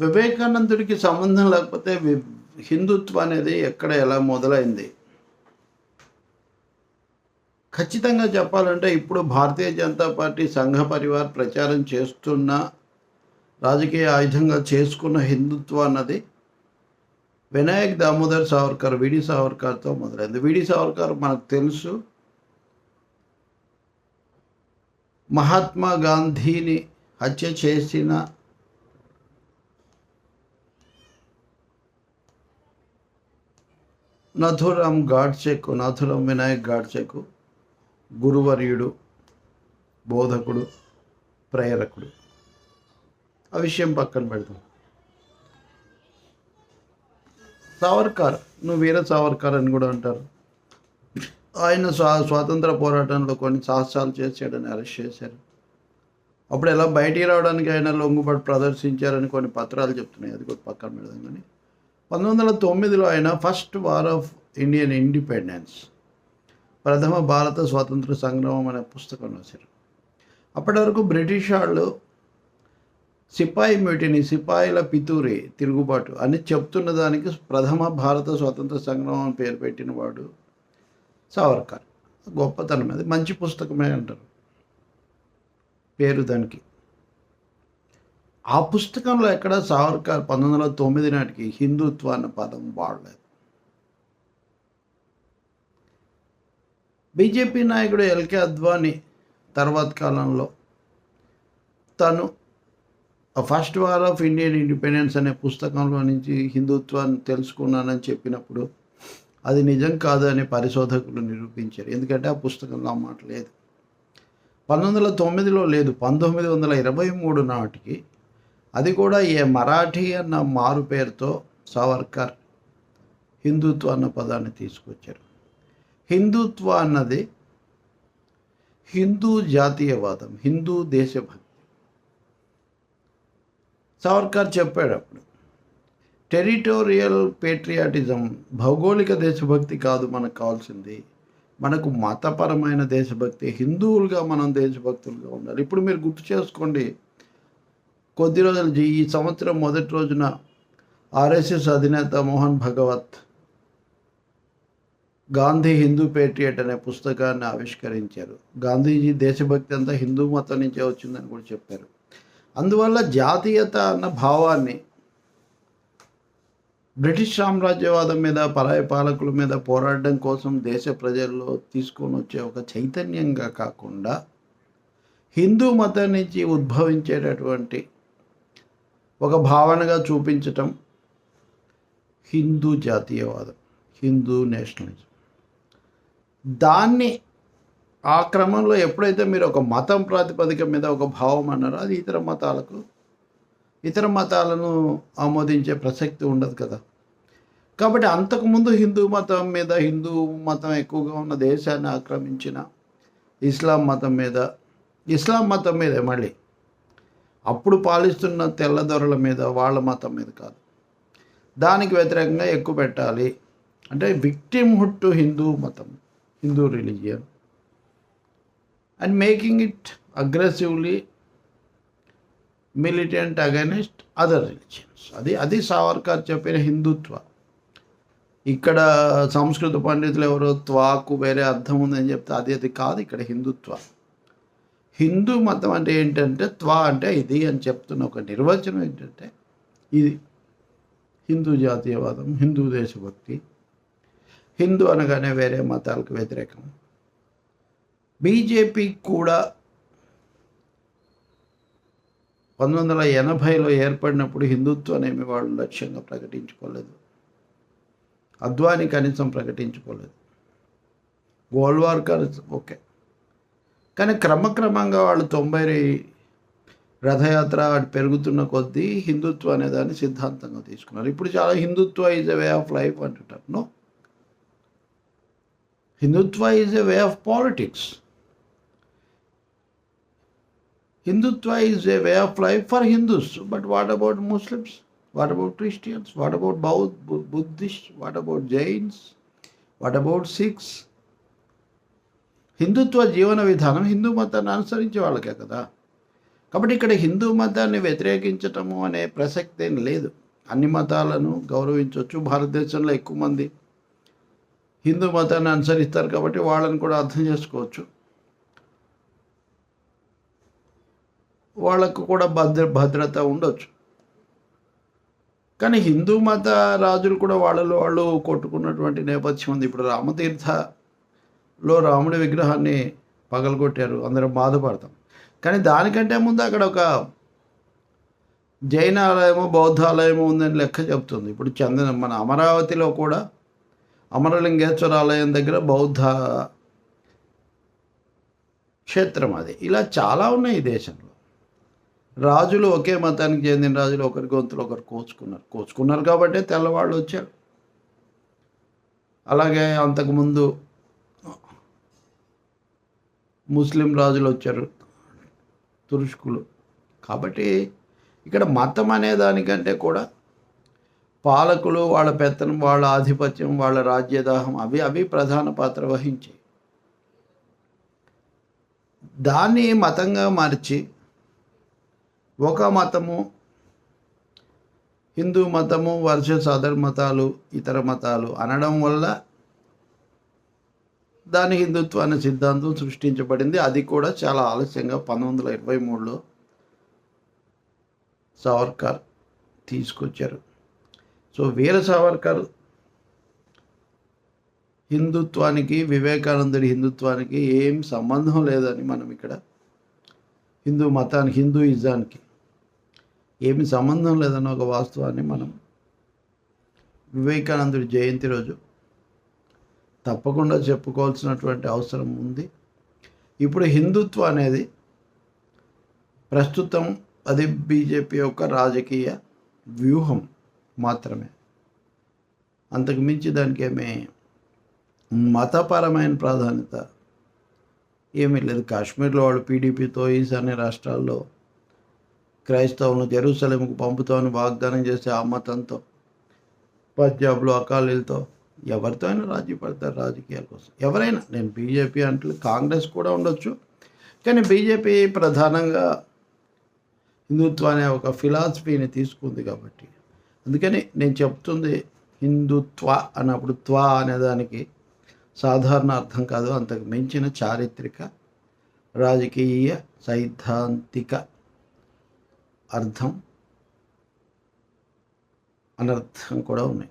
వివేకానందుడికి సంబంధం లేకపోతే వి- హిందుత్వం అనేది ఎక్కడ ఎలా మొదలైంది? ఖచ్చితంగా చెప్పాలంటే ఇప్పుడు భారతీయ జనతా పార్టీ సంఘ పరివార్ ప్రచారం చేస్తున్న రాజకీయ ఆయుధంగా చేసుకున్న హిందుత్వం అన్నది వినాయక్ దామోదర్ సావర్కర్ విడి సావర్కర్తో మొదలైంది. విడి సావర్కర్ మనకు తెలుసు. మహాత్మా గాంధీని హత్య చేసిన నథురామ్ గాడ్సేకు నథురం వినాయక్ గాడ్సేకు గురువర్యుడు బోధకుడు ప్రేరకుడు. ఆ విషయం పక్కన పెడతాం సావర్కర్ నువ్వు వీర సావర్కర్ అని కూడా అంటారు. ఆయన స్వా స్వాతంత్ర పోరాటంలో కొన్ని సాహసాలు చేశాడని అరెస్ట్ చేశారు. అప్పుడు ఎలా బయటికి రావడానికి ఆయన లొంగుబాటు ప్రదర్శించారని కొన్ని పత్రాలు చెప్తున్నాయి. అది కూడా పక్కన పెడదాం కానీ. పంతొమ్మిది వందల తొమ్మిదిలో ఆయన first war of Indian independence ప్రథమ భారత స్వాతంత్ర సంగ్రామం అనే పుస్తకం రాశారు. అప్పటి వరకు బ్రిటిష్ వాళ్ళు సిపాయి మ్యూటిని సిపాయిల పితూరి తిరుగుబాటు అని చెప్తున్న దానికి ప్రథమ భారత స్వాతంత్ర సంగ్రామం అని పేరు పెట్టిన వాడు సావర్కర్. గొప్పతనం అది. మంచి పుస్తకమే అంటారు. పేరు దానికి. ఆ పుస్తకంలో ఎక్కడ సావర్కర్ పంతొమ్మిది వందల తొమ్మిది నాటికి హిందుత్వ అన్న పదం వాడలేదు. బీజేపీ నాయకుడు ఎల్కే అద్వానీ తర్వాత కాలంలో తను first war of Indian independence అనే పుస్తకంలో నుంచి హిందుత్వాన్ని తెలుసుకున్నానని చెప్పినప్పుడు అది నిజం కాదు అని పరిశోధకులు నిరూపించారు. ఎందుకంటే ఆ పుస్తకంలో ఆ మాట లేదు. పంతొమ్మిది వందల తొమ్మిదిలో లేదు. పంతొమ్మిది వందల ఇరవై మూడు నాటికి అది కూడా ఏ మరాఠీ అన్న మారు పేరుతో సవర్కర్ హిందుత్వ అన్న పదాన్ని తీసుకొచ్చారు. హిందుత్వ అన్నది హిందూ జాతీయవాదం హిందూ దేశభక్తి. సవర్కర్ చెప్పాడు అప్పుడు టెరిటోరియల్ పేట్రియాటిజం భౌగోళిక దేశభక్తి కాదు మనకు కావాల్సింది. మనకు మతపరమైన దేశభక్తి హిందువులుగా మనం దేశభక్తులుగా ఉండాలి. ఇప్పుడు మీరు గుర్తు చేసుకోండి కొద్ది రోజులు జీ- ఈ సంవత్సరం మొదటి రోజున ఆర్ఎస్ఎస్ అధినేత మోహన్ భగవత్ గాంధీ హిందూ పేట్రియట్ అనే పుస్తకాన్ని ఆవిష్కరించారు. గాంధీజీ దేశభక్తి అంతా హిందూ మతం నుంచే వచ్చిందని కూడా చెప్పారు. అందువల్ల జాతీయత అన్న భావాన్ని బ్రిటిష్ సామ్రాజ్యవాదం మీద పరాయ పాలకుల మీద పోరాడడం కోసం దేశ ప్రజల్లో తీసుకొని వచ్చే ఒక చైతన్యంగా కాకుండా హిందూ మతం నుంచి ఉద్భవించేటటువంటి ఒక భావనగా చూపించటం హిందూ జాతీయవాదం హిందూ నేషనలిజం. దాన్ని ఆ క్రమంలో ఎప్పుడైతే మీరు ఒక మతం ప్రాతిపదిక మీద ఒక భావం అన్నారో అది ఇతర మతాలకు ఇతర మతాలను ఆమోదించే ప్రసక్తి ఉండదు కదా. కాబట్టి అంతకుముందు హిందూ మతం మీద హిందూ మతం ఎక్కువగా ఉన్న దేశాన్ని ఆక్రమించిన ఇస్లాం మతం మీద ఇస్లాం మతం మీదే మళ్ళీ అప్పుడు పాలిస్తున్న తెల్లదొరల మీద వాళ్ళ మతం మీద కాదు. దానికి వ్యతిరేకంగా ఎక్కువ పెట్టాలి అంటే విక్టిమ్హుడ్ టు హిందూ మతం Hindu religion. And making it aggressively militant against other religions అది అది సావర్కర్ చెప్పిన హిందుత్వ. ఇక్కడ సంస్కృత పండితులు ఎవరో త్వాకు వేరే అర్థం ఉందని చెప్తే అది అది కాదు ఇక్కడ హిందుత్వ. హిందూ మతం అంటే ఏంటంటే త్వా అంటే ఇది అని చెప్తున్న ఒక నిర్వచనం ఏంటంటే ఇది. హిందూ జాతీయవాదం హిందూ దేశభక్తి హిందూ అనగానే వేరే మతాలకు వ్యతిరేకం. బీజేపీ కూడా పంతొమ్మిది వందల ఎనభైలో ఏర్పడినప్పుడు హిందుత్వాన్ని వాళ్ళు లక్ష్యంగా ప్రకటించుకోలేదు. అద్వాని కనీసం ప్రకటించుకోలేదు. గోల్వార్కర్ ఓకే. కానీ క్రమక్రమంగా వాళ్ళు తొంభై రథయాత్ర పెరుగుతున్న కొద్దీ హిందుత్వం అనే దాన్ని సిద్ధాంతంగా తీసుకున్నారు. ఇప్పుడు చాలా Hindutva is a way of life అంటుంటారు. No Hindutva is a way of politics Hindutva is a way of life for Hindus but what about Muslims what about Christians what about Boudh Buddhist what about Jains what about Sikhs Hindutva జీవన విధానం హిందూ మతాన్ని అనుసరించే వాళ్ళకే కదా. కాబట్టి ఇక్కడ హిందూ మతాన్ని వ్యతిరేకించటము అనే ప్రసక్తి ఏం లేదు. అన్ని మతాలను గౌరవించవచ్చు భారతదేశంలో ఎక్కువ మంది హిందూ మతాన్ని అనుసరిస్తారు కాబట్టి వాళ్ళని కూడా అర్థం చేసుకోవచ్చు. వాళ్ళకు కూడా భద్ర భద్రత ఉండొచ్చు. కానీ హిందూ మత రాజులు కూడా వాళ్ళలో వాళ్ళు కొట్టుకున్నటువంటి నేపథ్యం ఉంది. ఇప్పుడు రామతీర్థ లో రాముడి విగ్రహాన్ని పగలగొట్టారు. అందరం బాధపడతాం. కానీ దానికంటే ముందు అక్కడ ఒక జైన ఆలయము బౌద్ధ ఆలయము ఉందని లెక్క చెప్తుంది. ఇప్పుడు చందన మన అమరావతిలో కూడా అమరలింగేశ్వర ఆలయం దగ్గర బౌద్ధ క్షేత్రం అది. ఇలా చాలా ఉన్నాయి ఈ దేశంలో. రాజులు ఒకే మతానికి చెందిన రాజులు ఒకరి గొంతులు ఒకరు కోచుకున్నారు. కోచుకున్నారు కాబట్టి తెల్లవాళ్ళు వచ్చారు. అలాగే అంతకుముందు ముస్లిం రాజులు వచ్చారు తురుష్కులు. కాబట్టి ఇక్కడ మతం అనే దానికంటే కూడా పాలకులు వాళ్ళ పెత్తనం వాళ్ళ ఆధిపత్యం వాళ్ళ రాజ్యదాహం అవి అవి ప్రధాన పాత్ర వహించాయి దాన్ని మతంగా మార్చి ఒక మతము హిందూ మతము వర్ష సదర్ మతాలు ఇతర మతాలు అనడం వల్ల దాని హిందుత్వ అనే సిద్ధాంతం సృష్టించబడింది. అది కూడా చాలా ఆలస్యంగా పంతొమ్మిది వందల ఇరవై మూడులో సావర్కర్ తీసుకొచ్చారు. సో వీర సావర్కర్ హిందుత్వానికి వివేకానందుడి హిందుత్వానికి ఏం సంబంధం లేదని మనం ఇక్కడ హిందూ మతానికి హిందూయిజానికి ఏమి సంబంధం లేదన్న ఒక వాస్తవాన్ని మనం వివేకానందుడి జయంతి రోజు తప్పకుండా చెప్పుకోవాల్సినటువంటి అవసరం ఉంది. ఇప్పుడు హిందుత్వం అనేది ప్రస్తుతం అది బీజేపీ యొక్క రాజకీయ వ్యూహం మాత్రమే. అంతకు మించి దానికి ఏమీ మతపరమైన ప్రాధాన్యత ఏమీ లేదు. కాశ్మీర్లో వాళ్ళు పీడీపీతో ఈశాన్య రాష్ట్రాల్లో క్రైస్తవులను జెరూసలేంకు పంపుతామని వాగ్దానం చేసే ఆ మతంతో పంజాబ్లో అకాలీలతో ఎవరితో అయినా రాజీ పడతారు రాజకీయాల కోసం. ఎవరైనా నేను బీజేపీ అంటే కాంగ్రెస్ కూడా ఉండొచ్చు. కానీ బీజేపీ ప్రధానంగా హిందుత్వ అనే ఒక ఫిలాసఫీని తీసుకుంది కాబట్టి. అందుకని నేను చెప్తుంది హిందుత్వ అన్నప్పుడు త్వ అనేదానికి సాధారణ అర్థం కాదు. అంతకు మించిన చారిత్రక రాజకీయ సైద్ధాంతిక అర్థం అనర్థం కూడా ఉన్నాయి.